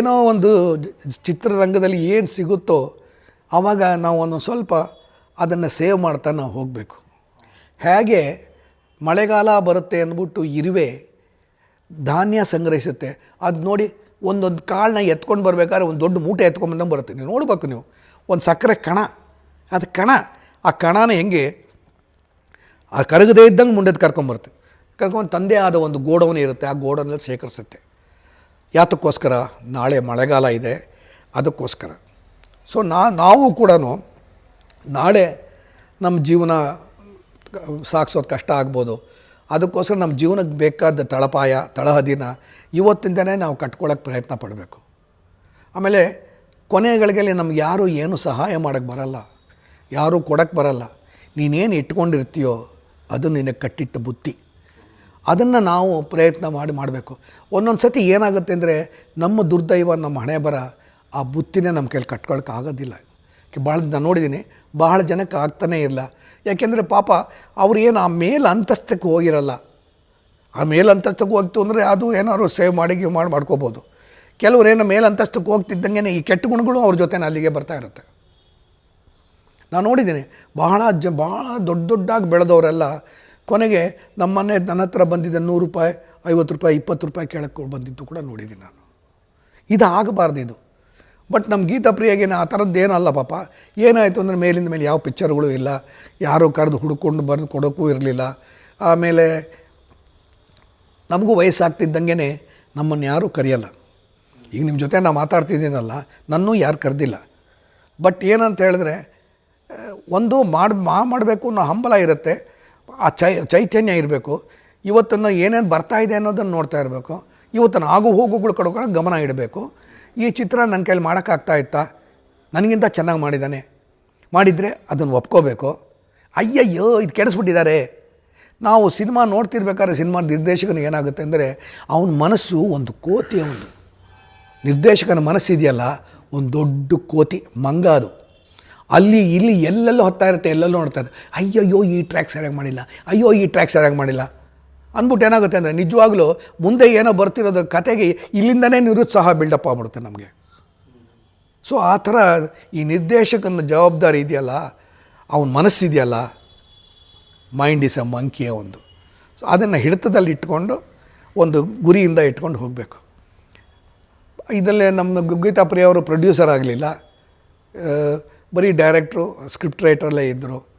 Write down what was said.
ಏನೋ ಒಂದು ಚಿತ್ರರಂಗದಲ್ಲಿ ಏನು ಸಿಗುತ್ತೋ ಆವಾಗ ನಾವು ಒಂದೊಂದು ಸ್ವಲ್ಪ ಅದನ್ನು ಸೇವ್ ಮಾಡ್ತಾ ನಾವು ಹೋಗಬೇಕು. ಹೇಗೆ ಮಳೆಗಾಲ ಬರುತ್ತೆ ಅಂದ್ಬಿಟ್ಟು ಇರುವೆ ಧಾನ್ಯ ಸಂಗ್ರಹಿಸುತ್ತೆ. ಅದು ನೋಡಿ ಒಂದೊಂದು ಕಾಳನ್ನ ಎತ್ಕೊಂಡು ಬರ್ಬೇಕಾದ್ರೆ ಒಂದು ದೊಡ್ಡ ಮೂಟೆ ಎತ್ಕೊಂಡ್ಬಂದಂಗೆ ಬರುತ್ತೆ. ನೀವು ನೋಡಬೇಕು ನೀವು. ಒಂದು ಸಕ್ಕರೆ ಕಣ. ಅದು ಕಣ. ಆ ಕಣನ ಹೆಂಗೆ ಆ ಕರಗದೇ ಇದ್ದಂಗೆ ಮುಂಡೆದು ಕರ್ಕೊಂಬರುತ್ತೆ. ಕರ್ಕೊಂಡು ತಂದೆ ಆದ ಒಂದು ಗೋಡೌನ್ ಇರುತ್ತೆ. ಆ ಗೋಡೌನಲ್ಲಿ ಶೇಖರಿಸುತ್ತೆ. ಯಾತಕ್ಕೋಸ್ಕರ ನಾಳೆ ಮಳೆಗಾಲ ಇದೆ, ಅದಕ್ಕೋಸ್ಕರ. ಸೊ ನಾ, ನಾವು ಕೂಡ ನಾಳೆ ನಮ್ಮ ಜೀವನ ಸಾಗಿಸೋದು ಕಷ್ಟ ಆಗ್ಬೋದು. ಅದಕ್ಕೋಸ್ಕರ ನಮ್ಮ ಜೀವನಕ್ಕೆ ಬೇಕಾದ ತಳಪಾಯ, ತಳಹದಿನ ಇವತ್ತಿಂದನೇ ನಾವು ಕಟ್ಕೊಳ್ಳೋಕ್ಕೆ ಪ್ರಯತ್ನ ಪಡಬೇಕು. ಆಮೇಲೆ ಕೊನೆಗಳಿಗೆ ನಮ್ಗೆ ಯಾರೂ ಏನು ಸಹಾಯ ಮಾಡೋಕ್ಕೆ ಬರಲ್ಲ, ಯಾರೂ ಕೊಡೋಕ್ಕೆ ಬರಲ್ಲ. ನೀನೇನು ಇಟ್ಕೊಂಡಿರ್ತೀಯೋ ಅದು ನಿನಗೆ ಕಟ್ಟಿಟ್ಟ ಬುತ್ತಿ ಅದನ್ನು ನಾವು ಪ್ರಯತ್ನ ಮಾಡಿ ಮಾಡಬೇಕು. ಒಂದೊಂದು ಸತಿ ಏನಾಗುತ್ತೆ ಅಂದರೆ ನಮ್ಮ ದುರ್ದೈವ, ನಮ್ಮ ಹಣೆ ಬರ ಆ ಬುತ್ತಿನೇ ನಮ್ಮ ಕೈಲಿ ಕಟ್ಕೊಳಕ್ಕೆ ಆಗೋದಿಲ್ಲ. ಭಾಳ ನಾನು ನೋಡಿದ್ದೀನಿ ಬಹಳ ಜನಕ್ಕೆ ಆಗ್ತಾನೇ ಇಲ್ಲ ಯಾಕೆಂದರೆ ಪಾಪ ಅವ್ರು ಏನು ಆ ಮೇಲ್ ಅಂತಸ್ತಕ್ಕೆ ಹೋಗಿರಲ್ಲ. ಆ ಮೇಲ್ ಅಂತಸ್ತಕ್ಕೆ ಹೋಗ್ತು ಅಂದರೆ ಅದು ಏನಾದ್ರು ಸೇವ್ ಮಾಡಿ ಗಿವ್ ಮಾಡಿ ಮಾಡ್ಕೋಬೋದು. ಕೆಲವ್ರು ಏನೋ ಮೇಲ್ ಅಂತಸ್ತಕ್ಕೆ ಹೋಗ್ತಿದ್ದಂಗೆ ಈ ಕೆಟ್ಟ ಗುಣಗಳು ಅವ್ರ ಜೊತೆ ಅಲ್ಲಿಗೆ ಬರ್ತಾ ಇರುತ್ತೆ. ನಾನು ನೋಡಿದ್ದೀನಿ ಬಹಳ ಜ ಭಾಳ ದೊಡ್ಡ ದೊಡ್ಡಾಗಿ ಬೆಳೆದವರೆಲ್ಲ ಕೊನೆಗೆ ನಮ್ಮನ್ನೇ ನನ್ನ ಹತ್ರ ಬಂದಿದ್ದ ನೂರು ರೂಪಾಯಿ, ಐವತ್ತು ರೂಪಾಯಿ, ಇಪ್ಪತ್ತು ರೂಪಾಯಿ ಕೇಳಕ್ಕೆ ಬಂದಿದ್ದು ಕೂಡ ನೋಡಿದ್ದೀನಿ ನಾನು. ಇದು ಆಗಬಾರ್ದು ಇದು. ಬಟ್ ನಮ್ಮ ಗೀತಾ ಪ್ರಿಯಾಗೇನು ಆ ಥರದ್ದು ಏನಲ್ಲ ಪಾಪ. ಏನಾಯಿತು ಅಂದರೆ ಮೇಲಿಂದ ಮೇಲೆ ಯಾವ ಪಿಕ್ಚರ್ಗಳು ಇಲ್ಲ. ಯಾರೂ ಕರೆದು ಹುಡ್ಕೊಂಡು ಬರೆದು ಕೊಡೋಕ್ಕೂ ಇರಲಿಲ್ಲ. ಆಮೇಲೆ ನಮಗೂ ವಯಸ್ಸಾಗ್ತಿದ್ದಂಗೆ ನಮ್ಮನ್ನು ಯಾರೂ ಕರೆಯಲ್ಲ. ಈಗ ನಿಮ್ಮ ಜೊತೆ ನಾನು ಮಾತಾಡ್ತಿದ್ದೀನಲ್ಲ, ನನ್ನೂ ಯಾರು ಕರೆದಿಲ್ಲ. ಬಟ್ ಏನಂತ ಹೇಳಿದ್ರೆ ಒಂದು ಮಾಡಿ, ಮಾ ಮಾಡಬೇಕು ಅನ್ನೋ ಹಂಬಲ ಇರುತ್ತೆ. ಆ ಚೈ, ಚೈತನ್ಯ ಇರಬೇಕು. ಇವತ್ತನ್ನು ಏನೇನು ಬರ್ತಾ ಇದೆ ಅನ್ನೋದನ್ನು ನೋಡ್ತಾ ಇರಬೇಕು. ಇವತ್ತನ್ನು ಆಗು ಹೋಗುಗಳು ಕಡ್ಕೊಂಡು ಗಮನ ಇಡಬೇಕು. ಈ ಚಿತ್ರ ನನ್ನ ಕೈಲಿ ಮಾಡೋಕ್ಕಾಗ್ತಾ ಇತ್ತಾ? ನನಗಿಂತ ಚೆನ್ನಾಗಿ ಮಾಡಿದ್ದಾನೆ ಮಾಡಿದರೆ ಅದನ್ನು ಒಪ್ಕೋಬೇಕು. ಅಯ್ಯಯ್ಯೋ, ಇದು ಕೆಡಿಸ್ಬಿಟ್ಟಿದ್ದಾರೆ ನಾವು ಸಿನಿಮಾ ನೋಡ್ತಿರ್ಬೇಕಾದ್ರೆ ಸಿನಿಮಾ ನಿರ್ದೇಶಕನ ಏನಾಗುತ್ತೆ ಅಂದರೆ, ಅವನ ಮನಸ್ಸು ಒಂದು ಕೋತಿ ಅವನು ನಿರ್ದೇಶಕನ ಮನಸ್ಸಿದೆಯಲ್ಲ, ಒಂದು ದೊಡ್ಡ ಕೋತಿ, ಮಂಗ ಅದು. ಅಲ್ಲಿ ಇಲ್ಲಿ ಎಲ್ಲೆಲ್ಲೂ ಹೊತ್ತಾ ಇರುತ್ತೆ, ಎಲ್ಲೆಲ್ಲೂ ನೋಡ್ತಾ ಇರುತ್ತೆ. ಅಯ್ಯಯ್ಯೋ, ಈ ಟ್ರ್ಯಾಕ್ ಸರಿಯಾಗಿ ಮಾಡಿಲ್ಲ. ಅಯ್ಯೋ, ಈ ಟ್ರ್ಯಾಕ್ ಸರಿಯಾಗಿ ಮಾಡಿಲ್ಲ. ಅಂದ್ಬಿಟ್ಟು ಏನಾಗುತ್ತೆ ಅಂದರೆ, ನಿಜವಾಗ್ಲೂ ಮುಂದೆ ಏನೋ ಬರ್ತಿರೋದು ಕತೆಗೆ ಇಲ್ಲಿಂದನೇ ನಿರುತ್ಸಾಹ ಬಿಲ್ಡಪ್ ಆಗ್ಬಿಡುತ್ತೆ ನಮಗೆ. ಸೊ ಆ ಥರ ಈ ನಿರ್ದೇಶಕನ ಜವಾಬ್ದಾರಿ ಇದೆಯಲ್ಲ? ಅವನ ಮನಸ್ಸಿದೆಯಲ್ಲ? ಮೈಂಡ್ ಇಸ್ ಅ ಮಂಕಿಯ ಒಂದು. ಸೊ ಅದನ್ನು ಹಿಡಿತದಲ್ಲಿ ಇಟ್ಕೊಂಡು ಒಂದು ಗುರಿಯಿಂದ ಇಟ್ಕೊಂಡು ಹೋಗಬೇಕು. ಇದರಲ್ಲೇ ನಮ್ಮ ಗೀತಾ ಅವರು ಪ್ರೊಡ್ಯೂಸರ್ ಆಗಲಿಲ್ಲ ಬರೀ ಡೈರೆಕ್ಟ್ರು ಸ್ಕ್ರಿಪ್ಟ್ ರೈಟ್ರಲ್ಲೇ ಇದ್ದರು.